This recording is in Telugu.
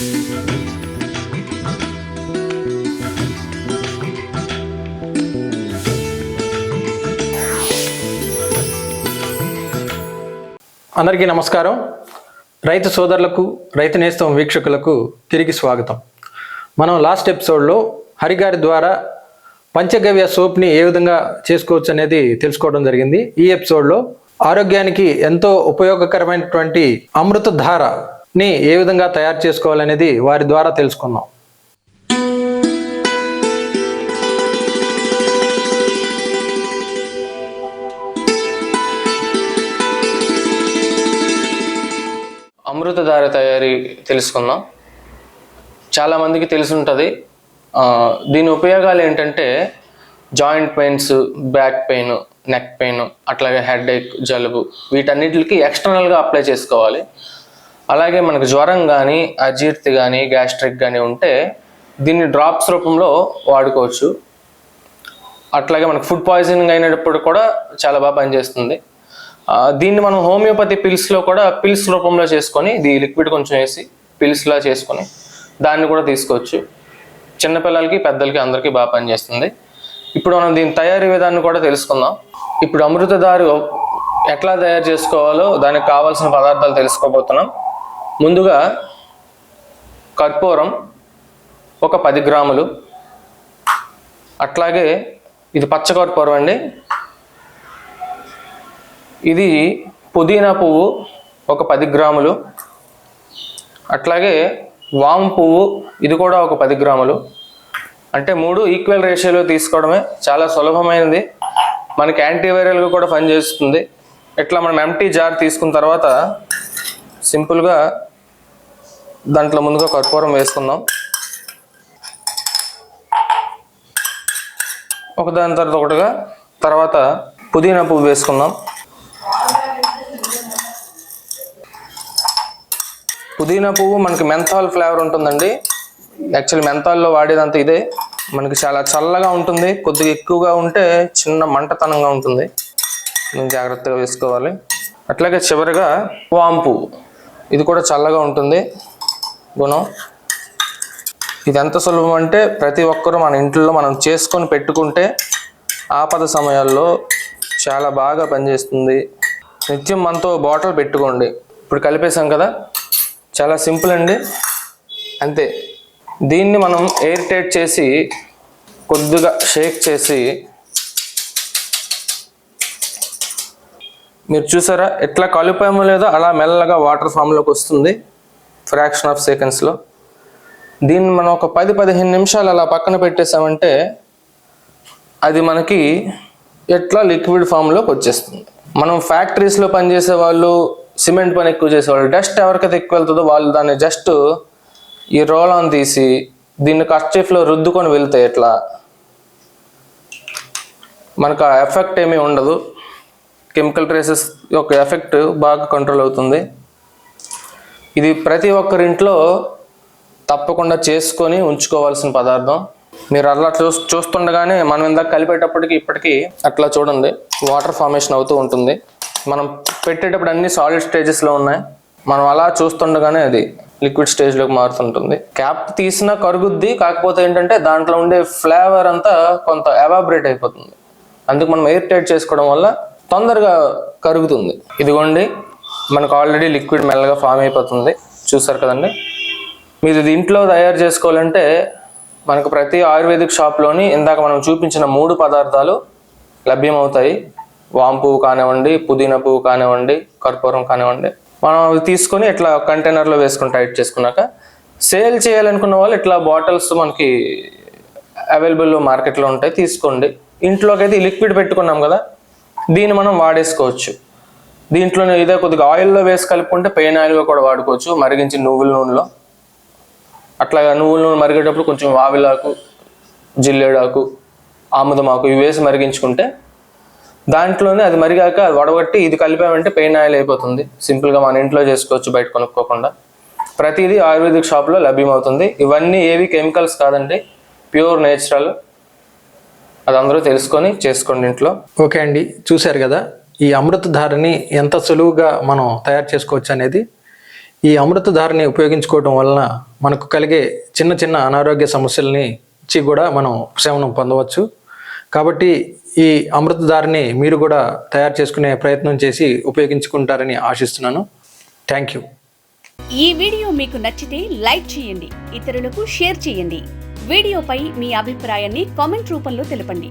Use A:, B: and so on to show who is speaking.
A: అందరికీ నమస్కారం. రైతు సోదరులకు రైతు నేస్తం వీక్షకులకు తిరిగి స్వాగతం. మనం లాస్ట్ ఎపిసోడ్లో హరిగారి ద్వారా పంచగవ్య సోప్ని ఏ విధంగా చేసుకోవచ్చు అనేది తెలుసుకోవడం జరిగింది. ఈ ఎపిసోడ్లో ఆరోగ్యానికి ఎంతో ఉపయోగకరమైనటువంటి అమృతధార ని ఏ విధంగా తయారు చేసుకోవాలనేది వారి ద్వారా తెలుసుకుందాం
B: అమృతధార తయారీ తెలుసుకుందాం. చాలామందికి తెలిసి ఉంటుంది దీని ఉపయోగాలు ఏంటంటే joint pains back pain neck pain అట్లాగే హెడ్ ఏక్ జలుబు వీటన్నిటికి ఎక్స్టర్నల్గా అప్లై చేసుకోవాలి. అలాగే మనకు జ్వరం కానీ అజీర్తి కానీ గ్యాస్ట్రిక్ కానీ ఉంటే దీన్ని డ్రాప్స్ రూపంలో వాడుకోవచ్చు. అట్లాగే మనకు ఫుడ్ పాయిజనింగ్ అయినప్పుడు కూడా చాలా బాగా పనిచేస్తుంది. దీన్ని మనం హోమియోపతి పిల్స్లో కూడా పిల్స్ రూపంలో చేసుకొని ఇది లిక్విడ్ కొంచెం వేసి పిల్స్లా చేసుకొని దాన్ని కూడా తీసుకోవచ్చు. చిన్నపిల్లలకి పెద్దలకి అందరికీ బాగా పనిచేస్తుంది. ఇప్పుడు మనం దీని తయారీ విధాన్ని కూడా తెలుసుకుందాం. ఇప్పుడు అమృతదారు ఎట్లా తయారు చేసుకోవాలో దానికి కావాల్సిన పదార్థాలు తెలుసుకోబోతున్నాం. ముందుగా కర్పూరం ఒక పది గ్రాములు. అట్లాగే ఇది పచ్చకర్పూరం అండి. ఇది పుదీనా పువ్వు ఒక పది గ్రాములు. అట్లాగే వాము పువ్వు ఇది కూడా ఒక పది గ్రాములు. అంటే మూడు ఈక్వల్ రేషియోలో తీసుకోవడమే చాలా సులభమైనది. మనకి యాంటీవైరల్గా కూడా పనిచేస్తుంది. ఇట్లా మనం ఎంటీ జార్ తీసుకున్న తర్వాత సింపుల్గా దాంట్లో ముందుగా కర్పూరం వేసుకుందాం. ఒకదాని తర్వాత ఒకటిగా తర్వాత పుదీనా పువ్వు వేసుకుందాం. పుదీనా పువ్వు మనకి మెంథాల్ ఫ్లేవర్ ఉంటుందండి. యాక్చువల్లీ మెంథాల్లో వాడేదంతా ఇదే. మనకి చాలా చల్లగా ఉంటుంది. కొద్దిగా ఎక్కువగా ఉంటే చిన్న మంటతనంగా ఉంటుంది. నేను జాగ్రత్తగా వేసుకోవాలి. అట్లాగే చివరిగా వాంపు ఇది కూడా చల్లగా ఉంటుంది. గుణం. ఇది ఎంత సులభం అంటే ప్రతి ఒక్కరూ మన ఇంట్లో మనం చేసుకొని పెట్టుకుంటే ఆపద సమయాల్లో చాలా బాగా పనిచేస్తుంది. నిత్యం మనతో బాటిల్ పెట్టుకోండి. ఇప్పుడు కలిపేసాం కదా? చాలా సింపుల్ అండి. అంతే. దీన్ని మనం ఎయిర్ టైట్ చేసి కొద్దిగా షేక్ చేసి మీరు చూసారా? ఎట్లా కలిపామో లేదో అలా మెల్లగా వాటర్ ఫామ్లోకి వస్తుంది. ఫ్రాక్షన్ ఆఫ్ సెకండ్స్లో దీన్ని మనం ఒక పది పదిహేను నిమిషాలు అలా పక్కన పెట్టేసామంటే అది మనకి ఎట్లా లిక్విడ్ ఫామ్లోకి వచ్చేస్తుంది. మనం ఫ్యాక్టరీస్లో పనిచేసే వాళ్ళు సిమెంట్ పని ఎక్కువ చేసేవాళ్ళు డస్ట్ ఎవరికైతే ఎక్కువ వెళ్తుందో వాళ్ళు దాన్ని జస్ట్ ఈ రోల్ ఆన్ తీసి దీన్ని కర్చీఫ్లో రుద్దుకొని వెళ్తే ఎట్లా? మనకు ఆ ఎఫెక్ట్ ఏమీ ఉండదు. కెమికల్ ట్రేసెస్ యొక్క ఎఫెక్ట్ బాగా కంట్రోల్ అవుతుంది. ఇది ప్రతి ఒక్కరింట్లో తప్పకుండా చేసుకొని ఉంచుకోవాల్సిన పదార్థం. మీరు అలా చూ చూస్తుండగానే మనం ఇందాక కలిపేటప్పటికి ఇప్పటికీ అట్లా చూడండి. వాటర్ ఫార్మేషన్ అవుతూ ఉంటుంది. మనం పెట్టేటప్పుడు అన్ని సాలిడ్ స్టేజెస్లో ఉన్నాయి. మనం అలా చూస్తుండగానే అది లిక్విడ్ స్టేజ్లోకి మారుతుంటుంది. క్యాప్ తీసినా కరుగుద్ది కాకపోతే ఏంటంటే దాంట్లో ఉండే ఫ్లేవర్ అంతా కొంత ఎవాబరేట్ అయిపోతుంది. అందుకు మనం ఎయిర్ టైట్ చేసుకోవడం వల్ల తొందరగా కరుగుతుంది. ఇదిగోండి మనకు ఆల్రెడీ లిక్విడ్ మెల్లగా ఫామ్ అయిపోతుంది. చూసారు కదండి? మీరు ఇది ఇంట్లో తయారు చేసుకోవాలంటే మనకు ప్రతి ఆయుర్వేదిక్ షాప్లోని ఇందాక మనం చూపించిన మూడు పదార్థాలు లభ్యమవుతాయి. వాంపువ్వు కానివ్వండి పుదీనా పువ్వు కానివ్వండి కర్పూరం కానివ్వండి. మనం అవి తీసుకొని ఇట్లా కంటైనర్లో వేసుకుని టైట్ చేసుకున్నాక సేల్ చేయాలనుకున్న వాళ్ళు ఇట్లా బాటిల్స్ మనకి అవైలబుల్ మార్కెట్లో ఉంటాయి. తీసుకోండి. ఇంట్లోకి అయితే లిక్విడ్ పెట్టుకున్నాం కదా దీన్ని మనం వాడేసుకోవచ్చు. దీంట్లోనే ఇదే కొద్దిగా ఆయిల్లో వేసి కలుపుకుంటే పెయిన్ ఆయిల్గా కూడా వాడుకోవచ్చు మరిగించి నువ్వుల నూనెలో. అట్లా నువ్వుల నూనె మరిగేటప్పుడు కొంచెం వావిలాకు జిల్లేడాకు ఆముదమాకు ఇవి వేసి మరిగించుకుంటే దాంట్లోనే అది మరిగాక అది వడగట్టి ఇది కలిపామంటే పెయిన్ ఆయిల్ అయిపోతుంది. సింపుల్గా మన ఇంట్లో చేసుకోవచ్చు బయట కొనుక్కోకుండా. ప్రతిదీ ఆయుర్వేదిక్ షాప్లో లభ్యమవుతుంది. ఇవన్నీ ఏవి కెమికల్స్ కాదండి ప్యూర్ నేచురల్. అది అందరూ తెలుసుకొని చేసుకోండి ఇంట్లో.
A: ఓకే అండి చూశారు కదా? ఈ అమృతధారని ఎంత సులువుగా మనం తయారు చేసుకోవచ్చు అనేది ఈ అమృతధారని ఉపయోగించుకోవడం వలన మనకు కలిగే చిన్న చిన్న అనారోగ్య సమస్యలని ఇచ్చి కూడా మనం ఉపశమనం పొందవచ్చు. కాబట్టి ఈ అమృతధారని మీరు కూడా తయారు చేసుకునే ప్రయత్నం చేసి ఉపయోగించుకుంటారని ఆశిస్తున్నాను. Thank you.
C: ఈ వీడియో మీకు నచ్చితే లైక్ చేయండి ఇతరులకు షేర్ చేయండి. వీడియోపై మీ అభిప్రాయాన్ని కామెంట్ రూపంలో తెలపండి.